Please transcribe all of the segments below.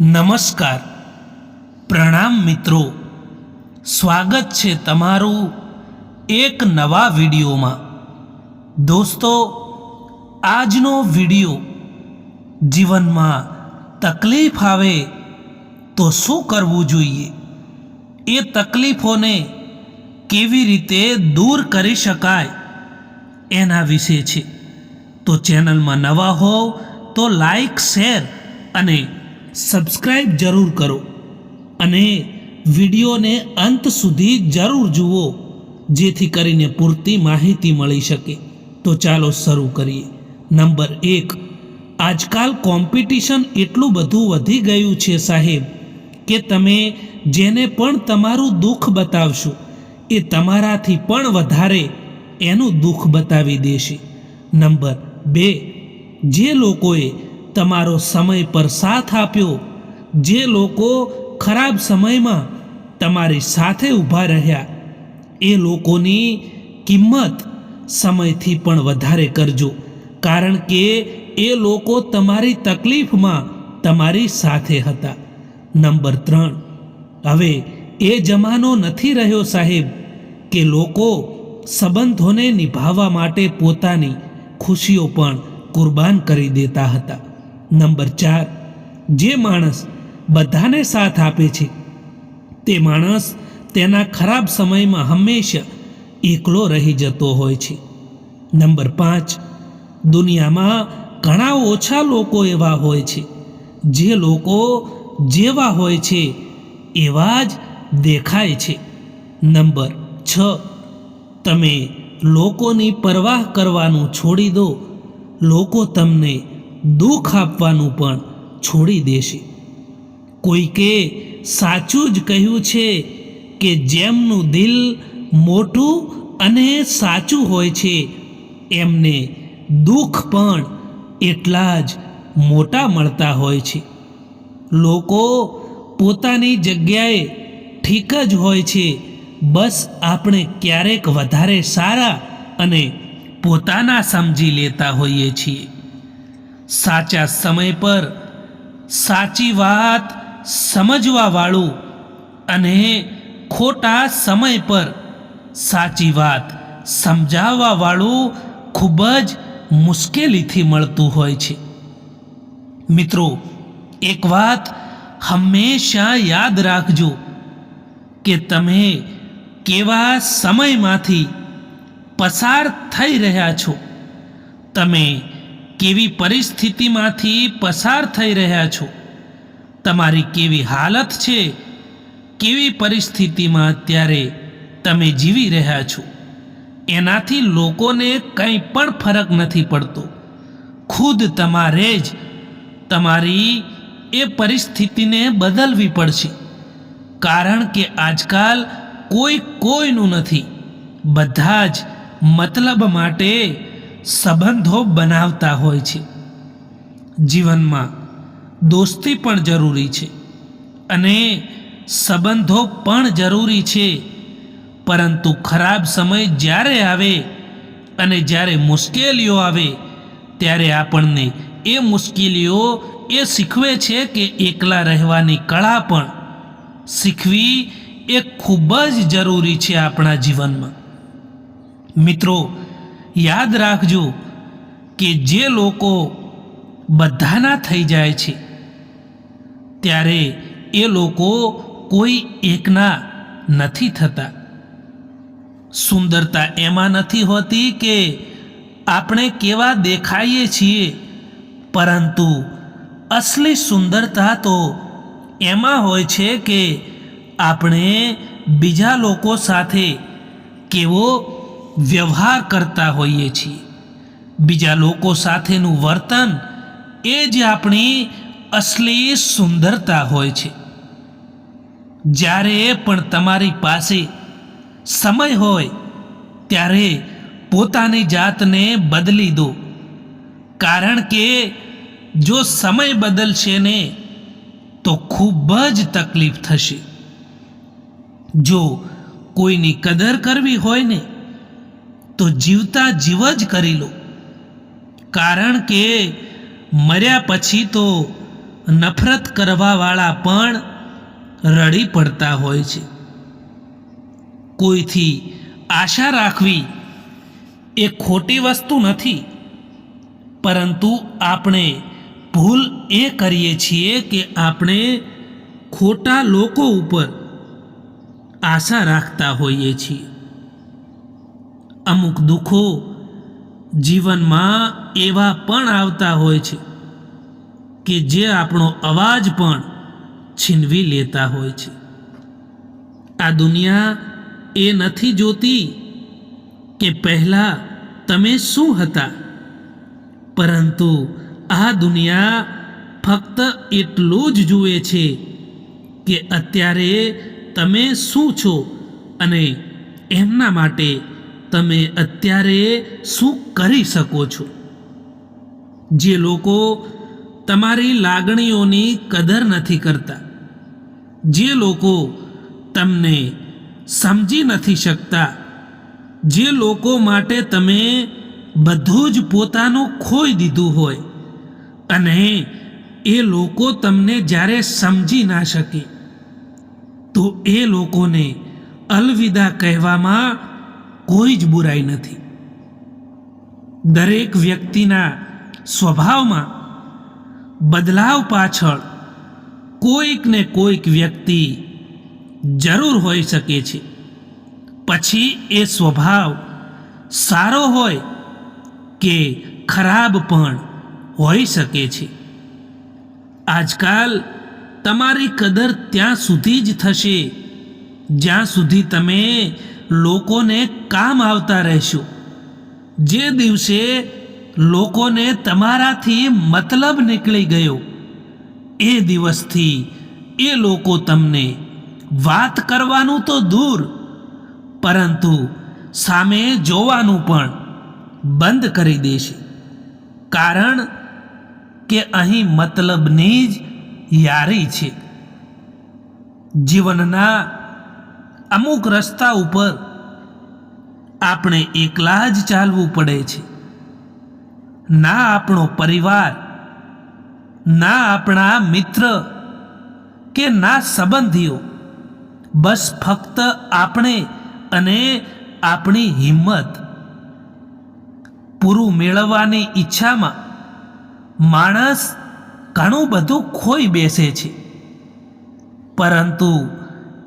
નમસ્કાર. પ્રણામ મિત્રો. સ્વાગત છે તમારું એક નવા વિડીયોમાં. દોસ્તો, આજનો વીડિયો જીવનમાં તકલીફ આવે તો શું કરવું જોઈએ? એ તકલીફોને કેવી રીતે દૂર કરી શકાય એના વિશે છે. તો ચેનલમાં નવા હોવ તો લાઈક, શેર અને સબસ્ક્રાઈબ જરૂર કરો અને વિડીયોને અંત સુધી જરૂર જુઓ, જેથી કરીને પૂરતી માહિતી મળી શકે. તો ચાલો શરૂ કરીએ. નંબર એક, આજકાલ કોમ્પિટિશન એટલું બધું વધી ગયું છે સાહેબ, કે તમે જેને પણ તમારું દુઃખ બતાવશો, એ તમારાથી પણ વધારે એનું દુઃખ બતાવી દેશે. નંબર બે, જે લોકોએ તમારો સમય પર સાથ આપ્યો. જે લોકો ખરાબ સમયમાં તમારી સાથે ઊભા રહ્યા, એ લોકોની કિંમત સમયથી પણ વધારે કરજો. કારણ કે એ લોકો તમારી તકલીફમાં તમારી સાથે હતા. નંબર ત્રણ. હવે એ જમાનો નથી રહ્યો સાહેબ કે લોકો સંબંધોને નિભાવવા માટે પોતાની ખુશીઓ પણ કુરબાન કરી દેતા હતા. નંબર ચાર, જે માણસ બધાને સાથ આપે છે, તે માણસ તેના ખરાબ સમયમાં હંમેશા એકલો રહી જતો હોય છે. નંબર પાંચ, દુનિયામાં ઘણા ઓછા લોકો એવા હોય છે, જે લોકો જેવા હોય છે, એવા જ દેખાય છે. નંબર છ, તમે લોકોની પરવાહ કરવાનું છોડી દો, લોકો તમને દુઃખ આપવાનું પણ છોડી દેશે. કોઈકે સાચું જ કહ્યું છે કે જેમનું દિલ મોટું અને સાચું હોય છે, એમને દુઃખ પણ એટલા જ મોટા મળતા હોય છે. લોકો પોતાની જગ્યાએ ઠીક જ હોય છે, બસ આપણે ક્યારેક વધારે સારા અને પોતાના સમજી લેતા હોઈએ છીએ. સાચા સમય પર સાચી વાત સમજવાવાળું અને ખોટા સમય પર સાચી વાત સમજાવવાવાળું ખૂબ જ મુશ્કેલીથી મળતું હોય છે. મિત્રો, એક વાત હંમેશા યાદ રાખજો કે તમે કેવા સમયમાંથી પસાર થઈ રહ્યા છો. તમે કેવી પરિસ્થિતિમાંથી પસાર થઈ રહ્યા છો? તમારી કેવી હાલત છે? કેવી પરિસ્થિતિમાં અત્યારે તમે જીવી રહ્યા છો? એનાથી લોકોને કંઈ પણ ફરક નથી પડતો. ખુદ તમારે જ તમારી એ પરિસ્થિતિને બદલવી પડશે. કારણ કે આજકાલ કોઈ કોઈનું નથી. બધા જ મતલબ માટે સંબંધો બનાવતા હોય છે. જીવનમાં દોસ્તી પણ જરૂરી છે અને સંબંધો પણ જરૂરી છે. પરંતુ ખરાબ સમય જ્યારે આવે અને જ્યારે મુશ્કેલીઓ આવે, ત્યારે આપણને એ મુશ્કેલીઓ એ શીખવે છે કે એકલા રહેવાની કળા પણ શીખવી એ ખૂબ જ જરૂરી છે આપણા જીવનમાં. મિત્રો યાદ રાખજો કે જે લોકો બધાના થઈ જાય છે, ત્યારે એ લોકો કોઈ એકના નથી થતા. સુંદરતા એમાં નથી હોતી કે આપણે કેવા દેખાઈએ છીએ, પરંતુ અસલી સુંદરતા તો એમાં હોય છે કે આપણે બીજા લોકો સાથે કેવો વ્યવહાર કરતા હોઈએ છીએ. બીજા લોકો સાથેનું વર્તન એ જ આપણી અસલી સુંદરતા હોય છે. જ્યારે પણ તમારી પાસે સમય હોય, ત્યારે પોતાની જાતને બદલી દો. કારણ કે જો સમય બદલશે ને, તો ખૂબ જ તકલીફ થશે. જો કોઈની કદર કરવી હોય ને તો જીવતા જીવ જ કરી લો. કારણ કે મર્યા પછી તો નફરત કરવાવાળા પણ રડી પડતા હોય છે. કોઈથી આશા રાખવી એ ખોટી વસ્તુ નથી. પરંતુ આપણે ભૂલ એ કરીએ છીએ કે આપણે ખોટા લોકો ઉપર આશા રાખતા હોઈએ છીએ. અમુક દુઃખો જીવનમાં એવા પણ આવતા હોય છે કે જે આપણો અવાજ પણ છીનવી લેતા હોય છે. આ દુનિયા એ નથી જોતી કે પહેલાં તમે શું હતા. પરંતુ આ દુનિયા ફક્ત એટલું જ જુએ છે કે અત્યારે તમે શું છો અને એમના માટે તમે અત્યારે શું કરી શકો છો? જે લોકો તમારી લાગણીઓની કદર નથી કરતા, જે લોકો તમને સમજી નથી શકતા, જે લોકો માટે તમે બધું જ પોતાનું ખોઈ દીધું હોય અને એ લોકો તમને જ્યારે સમજી ના શકે, તો એ લોકોને અલવિદા કહેવામાં કોઈ જ બુરાઈ નથી. દરેક વ્યક્તિના સ્વભાવમાં બદલાવ પાછળ કોઈક ને કોઈક વ્યક્તિ જરૂર હોઈ શકે છે. પછી એ સ્વભાવ સારો હોય કે ખરાબ પણ હોઈ શકે છે. આજકાલ તમારી કદર ત્યાં સુધી જ થશે, જ્યાં સુધી તમે લોકોને કામ આવતા રહેશો. જે દિવસે લોકોને તમારાથી મતલબ નીકળી ગયો, એ દિવસથી એ લોકો તમને વાત કરવાનું તો દૂર, પરંતુ સામે જોવાનું પણ બંધ કરી દેશે. કારણ કે અહીં મતલબની જ યારી છે. જીવનના અમુક રસ્તા ઉપર આપણે એકલા જ ચાલવું પડે છે. ના આપણો પરિવાર, ના આપણા મિત્ર કે ના સંબંધીઓ. બસ ફક્ત આપણે અને આપણી હિંમત. પૂરું મેળવવાની ઈચ્છામાં માણસ ઘણું બધું ખોઈ બેસે છે. પરંતુ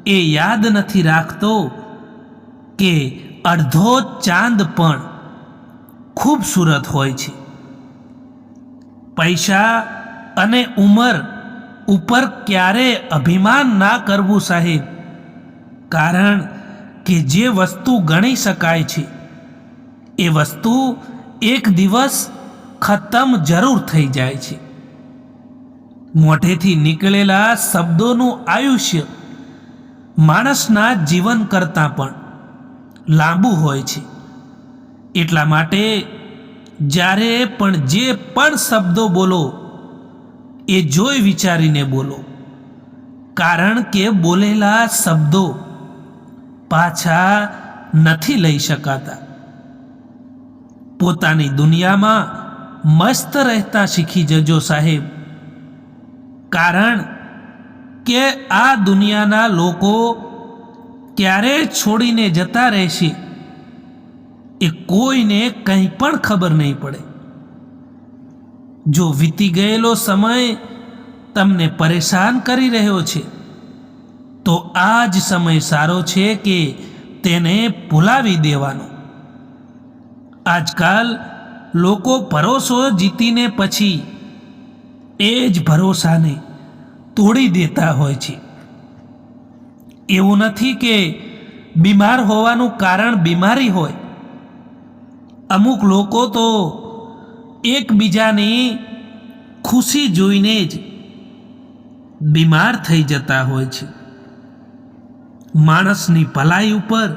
એ યાદ નથી રાખતો કે અડધો ચાંદ પણ ખૂબસૂરત હોય છે. પૈસા અને ઉંમર ઉપર ક્યારે અભિમાન ના કરવું સાહેબ? કારણ કે જે વસ્તુ ગણી શકાય છે, એ વસ્તુ એક દિવસ ખતમ જરૂર થઈ જાય છે. મોઢેથી નીકળેલા શબ્દોનું આયુષ્ય માણસના જીવન કરતાં પણ લાંબુ હોય છે. એટલા માટે જ્યારે પણ જે પણ શબ્દો બોલો, એ જોઈ વિચારીને બોલો. કારણ કે બોલેલા શબ્દો પાછા નથી લઈ શકાતા. પોતાની દુનિયામાં મસ્ત રહેતા શીખી જજો સાહેબ. કારણ કે આ દુનિયાના લોકો ક્યારે છોડીને જતા રહેશે એ કોઈને કંઈ પણ ખબર નહીં પડે. જો વીતી ગયેલો સમય તમને પરેશાન કરી રહ્યો છે, તો આ જ સમય સારો છે કે તેને ભૂલાવી દેવાનો. આજકાલ લોકો ભરોસો જીતીને પછી એ જ ભરોસાને તોડી દેતા હોય છે. એવું નથી કે બીમાર હોવાનું કારણ બીમારી હોય. અમુક લોકો તો એકબીજાની ખુશી જોઈને જ બીમાર થઈ જતા હોય છે. માણસની ભલાઈ ઉપર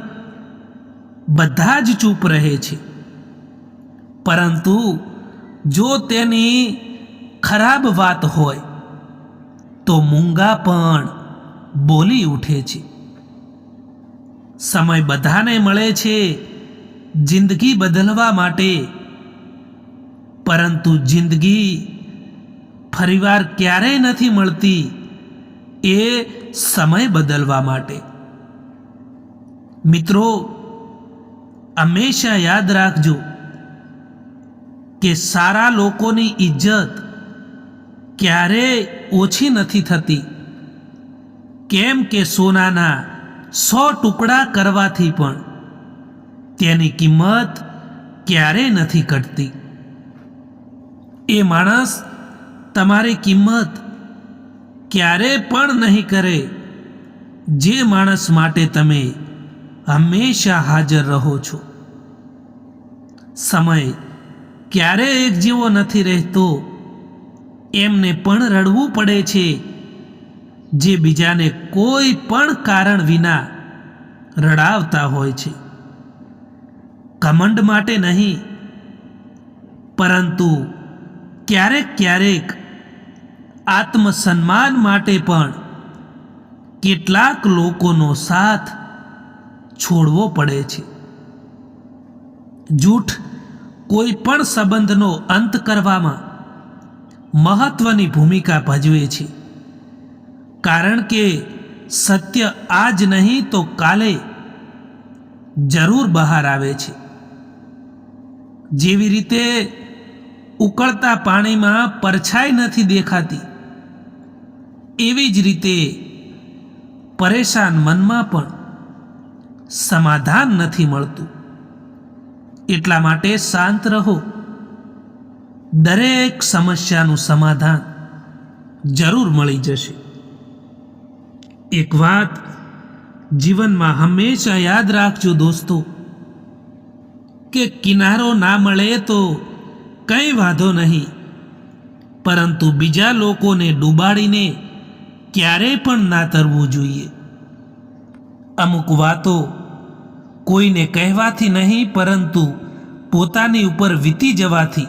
બધા જ ચૂપ રહે છે. પરંતુ જો તેની ખરાબ વાત હોય તો મૂંગા પણ બોલી ઉઠે છે. સમય બધાને મળે છે જિંદગી બદલવા માટે. પરંતુ જિંદગી ફરીવાર ક્યારેય નથી મળતી એ સમય બદલવા માટે. મિત્રો, હંમેશા યાદ રાખજો કે સારા લોકોની ઇજ્જત ક્યારેય ઓછી નથી થતી? કેમ કે સોનાના સો ટુકડા કરવાથી પણ તેની કિંમત ક્યારેય નથી ઘટતી? એ માણસ તમારી કિંમત ક્યારે પણ નહીં કરે, જે માણસ માટે તમે હંમેશા હાજર રહો છો. સમય ક્યારે એક જેવો નથી રહેતો એમને પણ રડવું પડે છે. જે બીજાને કોઈ પણ કારણ વિના રડાવતા હોય છે. કમંડ માટે નહીં, પરંતુ ક્યારેક ક્યારેક આત્મસન્માન માટે પણ કેટલાક લોકોનો સાથ છોડવો પડે છે. જૂઠ કોઈ પણ સંબંધનો અંત કરવામાં મહત્વની ભૂમિકા ભજવે છે. કારણ કે સત્ય આજ નહીં તો કાલે જરૂર બહાર આવે છે. જેવી રીતે ઉકળતા પાણીમાં પરછાઈ નથી દેખાતી, એવી જ રીતે પરેશાન મનમાં પણ સમાધાન નથી મળતું. એટલા માટે શાંત રહો. દરેક સમસ્યાનું સમાધાન જરૂર મળી જશે. એક વાત જીવનમાં હંમેશા યાદ રાખજો દોસ્તો, કે કિનારો ના મળે તો કંઈ વાંધો નહીં, પરંતુ બીજા લોકોને ડૂબાડીને ક્યારેય પણ ના તરવું જોઈએ. અમુક વાતો કોઈને કહેવાથી નહીં, પરંતુ પોતાની ઉપર વીતી જવાથી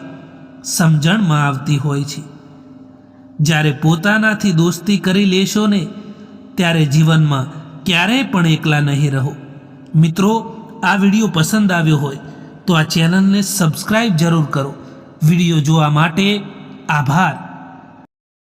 સમજણમાં આવતી હોય છે. જ્યારે પોતાનાથી દોસ્તી કરી લેશો ને, ત્યારે જીવનમાં ક્યારેય પણ એકલા નહીં રહો. મિત્રો, આ વીડિયો પસંદ આવ્યો હોય, તો આ ચેનલને સબસ્ક્રાઈબ જરૂર કરો. વીડિયો જોવા માટે આભાર.